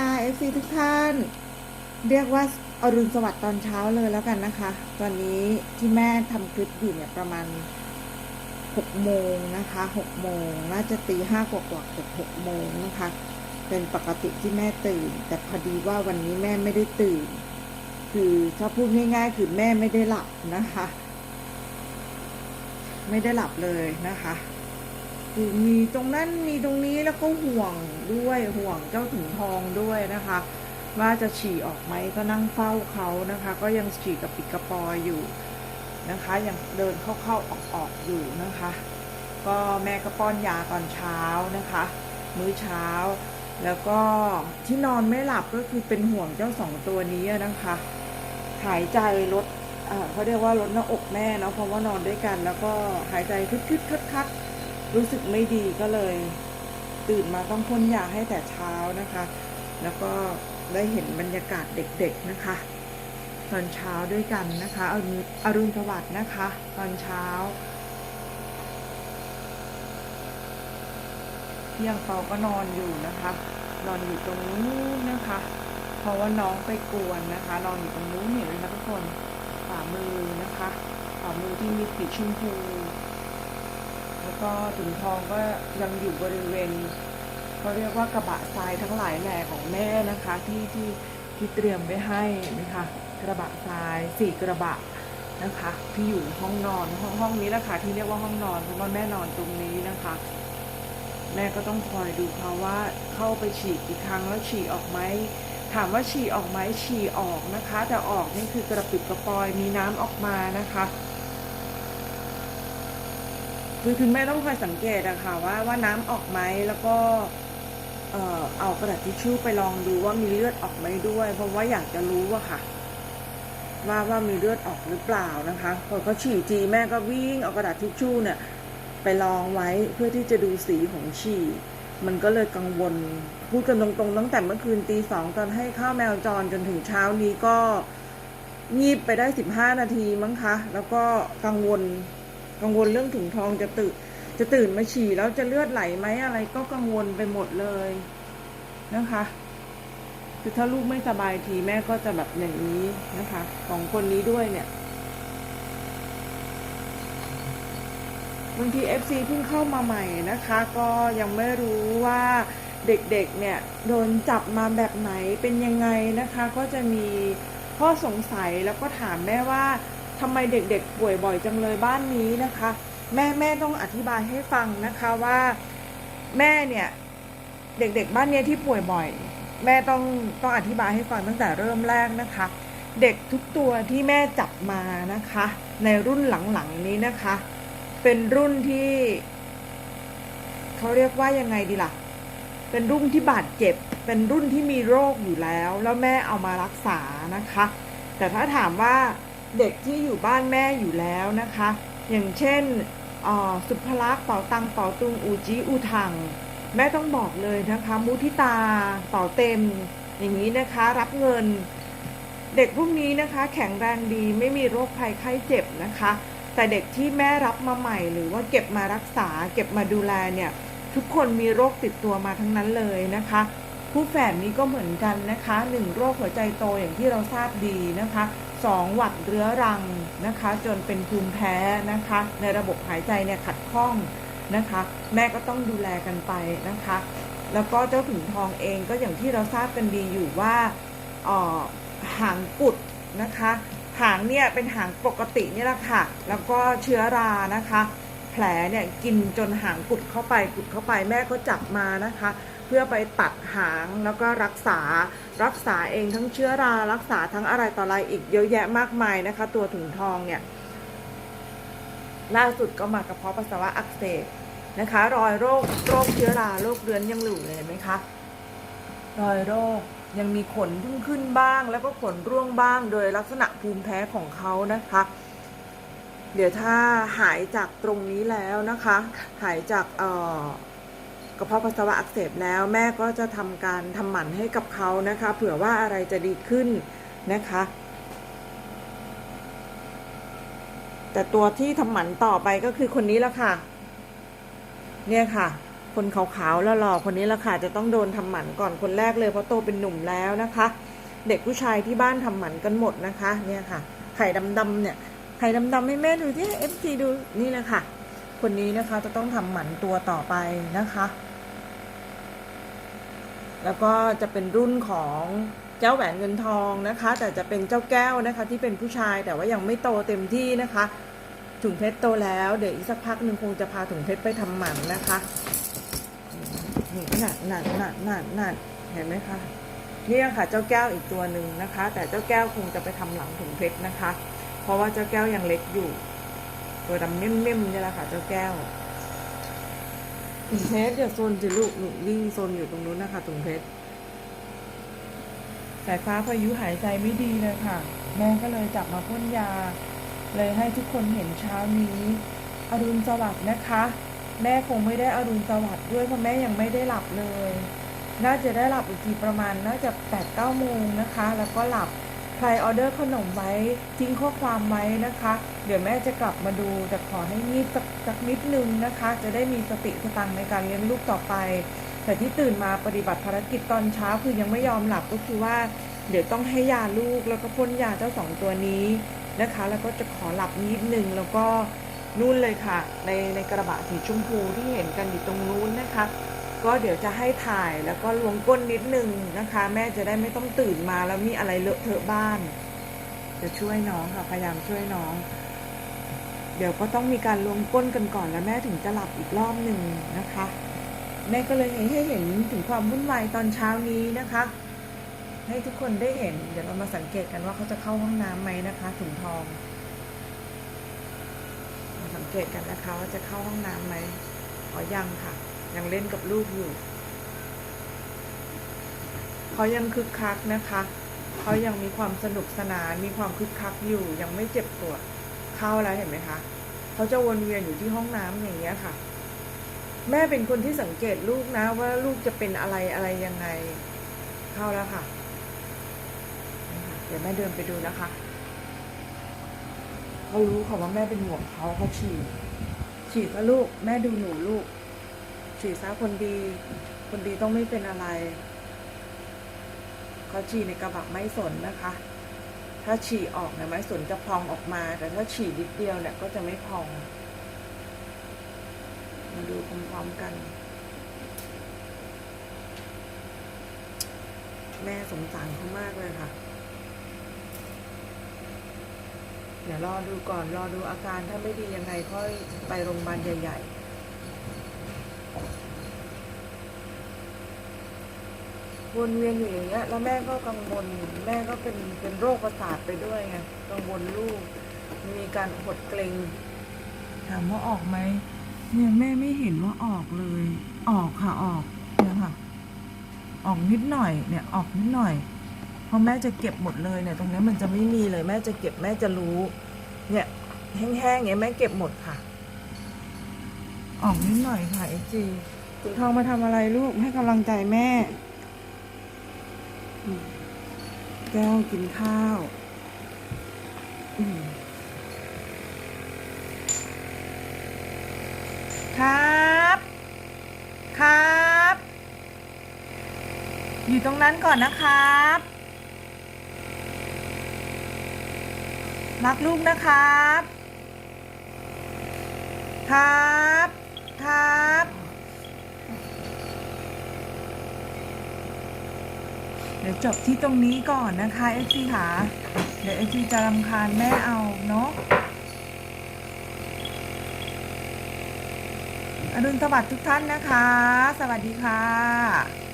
ค่ะ FC ทุกท่าน เรียกว่าอรุณสวัสดิ์ตอนเช้าเลยแล้วกันนะคะ ตอนนี้ที่แม่ทำคลิปอยู่เนี่ยประมาณ6โมงนะคะ6โมงน่าจะตีห้ากว่ากว่าเกือบ6โมงนะคะ เป็นปกติที่แม่ตื่น แต่พอดีว่าวันนี้แม่ไม่ได้ตื่น คือถ้าพูดง่าย ๆ คือแม่ไม่ได้หลับนะคะ ไม่ได้หลับเลยนะคะ มีตรงนั้นมีตรงนี้แล้วก็ห่วงด้วยห่วงเจ้าถุงทองด้วยนะคะ ว่าจะฉี่ออกไหมก็นั่งเฝ้าเขานะคะ ก็ยังฉี่กับปิดกระปอยอยู่นะคะยังเดินเข้าๆออกๆอยู่นะคะ ก็แม่ก็ป้อนยาตอนเช้านะคะ มื้อเช้า แล้วก็ที่นอนไม่หลับก็คือเป็นห่วงเจ้าสองตัวนี้นะคะหายใจลดเอ่อเขาเรียกว่าลดหน้าอกแม่เนาะเพราะว่านอนด้วยกัน แล้วก็หายใจคึดๆคัดๆ รู้สึกไม่ดีก็เลยตื่นมาต้องพ่นยาให้แต่เช้านะคะ แล้วก็ได้เห็นบรรยากาศเด็กๆนะคะ ตอนเช้าด้วยกันนะคะอรุณอรุณสวัสดิ์นะคะ ตอนเช้าเที่ยงเปาก็นอนอยู่นะคะ นอนอยู่ตรงนู้นนะคะ เพราะว่าน้องไปกวนนะคะ นอนอยู่ตรงนู้นเห็นไหมคะทุกคนฝ่ามือนะคะฝ่ามือที่มีสีชมพู แล้วก็ถุงทองก็ยังอยู่บริเวณเขาเรียกว่ากระบะทรายทั้งหลายแหล่ของแม่นะคะ ที่ที่ที่เตรียมไว้ให้นะคะกระบะทรายสี่กระบะนะคะ ที่อยู่ห้องนอนห้องห้องนี้แหละค่ะที่เรียกว่าห้องนอนเพราะว่าแม่นอนตรงนี้นะคะ แม่ก็ต้องคอยดูเขาว่าเข้าไปฉี่กี่ครั้งแล้วฉี่ออกไหมถามว่าฉี่ออกไหมฉี่ออกนะคะ แต่ออกนี่คือกระปิดกระปอยมีน้ำออกมานะคะ คือคุณแม่ต้องคอยสังเกตอะค่ะว่าว่าน้ำออกไหมแล้วก็เอ่อเอากระดาษทิชชู่ไปลองดูว่ามีเลือดออกไหมด้วย เพราะว่าอยากจะรู้อะค่ะ ว่าว่ามีเลือดออกหรือเปล่านะคะพอเขาฉี่จีแม่ก็วิ่งเอากระดาษทิชชู่เนี่ย ไปลองไว้เพื่อที่จะดูสีของฉี่ มันก็เลยกังวล พูดกันตรงๆ ตั้งแต่เมื่อคืนตีสองตอนให้ข้าวแมวจรจนถึงเช้านี้ก็งีบไปได้สิบห้านาทีมั้งคะ แล้วก็กังวล กังวลเรื่องถุงทองจะตื่นจะตื่นมาฉี่แล้วจะเลือดไหลไหมอะไรก็กังวลไปหมดเลยนะคะ คือถ้าลูกไม่สบายทีแม่ก็จะแบบอย่างนี้นะคะสองคนนี้ด้วยเนี่ยบางที FC เพิ่งเข้ามาใหม่นะคะ ก็ยังไม่รู้ว่าเด็กๆเนี่ยโดนจับมาแบบไหนเป็นยังไงนะคะ ก็จะมีข้อสงสัยแล้วก็ถามแม่ว่า ทำไมเด็กๆป่วยบ่อยจังเลยบ้านนี้นะคะ แม่แม่ต้องอธิบายให้ฟังนะคะว่าแม่เนี่ย เด็กๆบ้านเนี้ยที่ป่วยบ่อย แม่ต้องต้องอธิบายให้ฟังตั้งแต่เริ่มแรกนะคะ เด็กทุกตัวที่แม่จับมานะคะ ในรุ่นหลังๆนี้นะคะ เป็นรุ่นที่เขาเรียกว่ายังไงดีล่ะ เป็นรุ่นที่บาดเจ็บ เป็นรุ่นที่มีโรคอยู่แล้ว แล้วแม่เอามารักษานะคะ แต่ถ้าถามว่า เด็กที่อยู่บ้านแม่อยู่แล้วนะคะ อย่างเช่นสุภลักษ์เป่าตังเป่าตุงอูจีอูทัง แม่ต้องบอกเลยนะคะมุทิตาเป่าเต็ม อย่างนี้นะคะรับเงิน เด็กพวกนี้นะคะ แข็งแรงดีไม่มีโรคภัยไข้เจ็บนะคะ แต่เด็กที่แม่รับมาใหม่ หรือว่าเก็บมารักษา เก็บมาดูแลเนี่ยทุกคนมีโรคติดตัวมาทั้งนั้นเลยนะคะ ผู้แฝดนี้ก็เหมือนกันนะคะหนึ่งโรคหัวใจโตอย่างที่เราทราบดีนะคะ สองหวัดเรื้อรังนะคะ จนเป็นภูมิแพ้นะคะ ในระบบหายใจเนี่ยขัดข้องนะคะ แม่ก็ต้องดูแลกันไปนะคะ แล้วก็เจ้าถุงทองเองก็อย่างที่เราทราบกันดีอยู่ว่าออหางกุดนะคะ หางเนี่ยเป็นหางปกตินี่แหละค่ะ แล้วก็เชื้อรานะคะ แผลเนี่ยกินจนหางกุดเข้าไปกุดเข้าไปแม่ก็จับมานะคะ พื่อไปตัดหางแล้วก็รักษารักษาเองทั้งเชื้อรารักษาทั้งอะไรต่ออะไรอีกเยอะแยะมากมายนะคะ ตัวถุงทองเนี่ยล่าสุดก็มากระเพาะปัสสาวะอักเสบนะคะ รอยโรคโรคเชื้อราโรคเรื้อนยังอยู่เลยเห็นไหมคะรอยโรคยังมีขนพุ่งขึ้นบ้าง แล้วก็ขนร่วงบ้าง โดยลักษณะภูมิแพ้ของเขานะคะ เดี๋ยวถ้าหายจากตรงนี้แล้วนะคะ หายจากเอ่อ กระเพาะปัสสาวะอักเสบแล้ว แม่ก็จะทำการทำหมันให้กับเขานะคะ เผื่อว่าอะไรจะดีขึ้นนะคะ แต่ตัวที่ทำหมันต่อไปก็คือคนนี้ละค่ะ เนี่ยค่ะ คนขาวๆแล้วหล่อๆคนนี้ละค่ะ จะต้องโดนทำหมันก่อนคนแรกเลยเพราะโตเป็นหนุ่มแล้วนะคะ เด็กผู้ชายที่บ้านทำหมันกันหมดนะคะ เนี่ยค่ะ ไข่ดำๆเนี่ยไข่ดำๆให้แม่ดูที่เอฟซีดูนี่แหละค่ะคนนี้นะคะจะต้องทำหมันตัวต่อไปนะคะ แล้วก็จะเป็นรุ่นของเจ้าแหวนเงินทองนะคะ แต่จะเป็นเจ้าแก้วนะคะที่เป็นผู้ชายแต่ว่ายังไม่โตเต็มที่นะคะถุงเพชรโตแล้วเดี๋ยวอีกสักพักหนึ่งคงจะพาถุงเพชรไปทำหมันนะคะนี่หนักหนักหนักหนักหนักเห็นไหมคะเนี่ยค่ะเจ้าแก้วอีกตัวหนึ่งนะคะ แต่เจ้าแก้วคงจะไปทำหลังถุงเพชรนะคะ เพราะว่าเจ้าแก้วยังเล็กอยู่ ตัวดำเม่มๆเนี่แหละค่ะเจ้าแก้ว ถุงเพชรอย่าโซนสิลูกหนูวิ่งโซนอยู่ตรงนู้นนะคะถุงเพชรสายฟ้าพายุหายใจไม่ดีเลยค่ะ แม่ก็เลยจับมาพ่นยา เลยให้ทุกคนเห็นเช้านี้ อรุณสวัสดิ์นะคะ แม่คงไม่ได้อรุณสวัสดิ์ด้วยเพราะแม่ยังไม่ได้หลับเลย น่าจะได้หลับอีกทีประมาณน่าจะ8ปดเก้าโมงนะคะ แล้วก็หลับ ใครออเดอร์ขนมไว้ทิ้งข้อความไว้นะคะ เดี๋ยวแม่จะกลับมาดู แต่ขอให้งีบสักสักนิดนึงนะคะ จะได้มีสติสตังในการเลี้ยงลูกต่อไป แต่ที่ตื่นมาปฏิบัติภารกิจตอนเช้าคือยังไม่ยอมหลับก็คือว่า เดี๋ยวต้องให้ยาลูกแล้วก็พ่นยาเจ้าสองตัวนี้นะคะ แล้วก็จะขอหลับนิดนึงแล้วก็นู่นเลยค่ะ ในในกระบะสีชมพูที่เห็นกันอยู่ตรงนู้นนะคะ ก็เดี๋ยวจะให้ถ่ายแล้วก็ลวงก้นนิดนึงนะคะ แม่จะได้ไม่ต้องตื่นมาแล้วมีอะไรเลอะเทอะบ้าน จะช่วยน้องค่ะพยายามช่วยน้อง เดี๋ยวก็ต้องมีการลวงก้นกันก่อนแล้วแม่ถึงจะหลับอีกรอบหนึ่งนะคะ แม่ก็เลยให้เห็นถึงความวุ่นวายตอนเช้านี้นะคะ ให้ทุกคนได้เห็น เดี๋ยวเรามาสังเกตกันว่าเขาจะเข้าห้องน้ำไหมนะคะถุงทองมาสังเกตกันนะคะว่าจะเข้าห้องน้ำไหมอ๋อยังค่ะ ยังเล่นกับลูกอยู่เขายังคึกคักนะคะเขายังมีความสนุกสนาน มีความคึกคักอยู่ ยังไม่เจ็บปวดเข้าแล้วเห็นไหมคะเขาจะวนเวียนอยู่ที่ห้องน้ำอย่างเงี้ยค่ะ แม่เป็นคนที่สังเกตลูกนะ ว่าลูกจะเป็นอะไรอะไรยังไง เข้าแล้วค่ะ เดี๋ยวแม่เดินไปดูนะคะเขารู้ค่ะว่าแม่เป็นห่วงเขาเขาฉี่ฉี่ซะลูก แม่ดูหนูลูก ฉี่ซะคนดี คนดีต้องไม่เป็นอะไร เขาฉี่ในกระบะไม่สนนะคะ ถ้าฉี่ออกเนี่ยไม่สนจะพองออกมา แต่ถ้าฉี่นิดเดียวเนี่ยก็จะไม่พอง มาดูพร้อมๆกัน แม่สงสารเขามากเลยค่ะ เดี๋ยวรอดูก่อน รอดูอาการถ้าไม่ดียังไงค่อยไปโรงพยาบาลใหญ่ ๆ วนเวียนอยู่อย่างเงี้ย แล้วแม่ก็กังวล แม่ก็เป็นเป็นโรคประสาทไปด้วยไง กังวลลูก มีการหดเกรงถามว่าออกไหมเนี่ยแม่ไม่เห็นว่าออกเลย ออกค่ะออกเนี่ยค่ะ ออกนิดหน่อยเนี่ยออกนิดหน่อยเพราะแม่จะเก็บหมดเลยเนี่ย ตรงนี้มันจะไม่มีเลย แม่จะเก็บแม่จะรู้ เนี่ยแห้งๆอย่างเงี้ยแม่เก็บหมดค่ะ ออกนิดหน่อยค่ะเอจีคุณทองมาทำอะไรลูกให้กำลังใจแม่ แก้วกินข้าวครับ ครับ อยู่ตรงนั้นก่อนนะครับ รักลูกนะครับ ครับ ครับ เดี๋ยวจบที่ตรงนี้ก่อนนะคะเอซีค่ะ เดี๋ยวเอซีจะรำคาญแม่เอาเนาะอรุณสวัสดิ์ทุกท่านนะคะ สวัสดีค่ะ